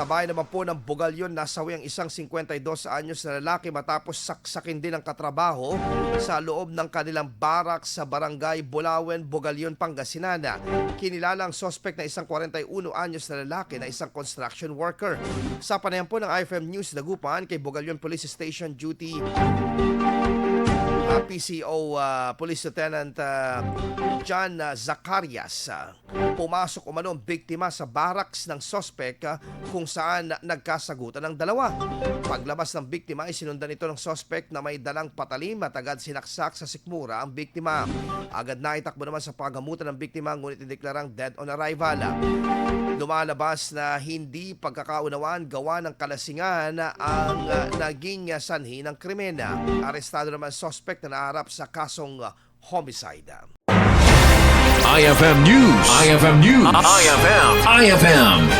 Sa bahay naman po ng Bugalyon, nasawi ang isang 52 anyos na lalaki matapos saksakin din ang katrabaho sa loob ng kanilang barak sa barangay Bulawen, Bugalyon, Pangasinan. Kinilala ang sospek na isang 41 anyos na lalaki na isang construction worker. Sa panayam po ng IFM News Dagupan kay Bugalyon Police Station Duty uh, PCO uh, Police Lieutenant uh, John uh, Zacarias. Uh, pumasok umano ang biktima sa barracks ng sospek uh, kung saan nagkasagutan ng dalawa. Paglabas ng biktima ay sinundan ito ng sospek na may dalang patalim at agad sinaksak sa sikmura ang biktima. Agad na itakbo naman sa pagamutan ng biktima ngunit ideklarang dead on arrival. Lumalabas na hindi pagkakaunawaan gawa ng kalasingan ang uh, naging sanhi ng krimen. Arestado naman suspect na naharap sa kasong homicide. IFM News. IFM News. IFM. IFM News.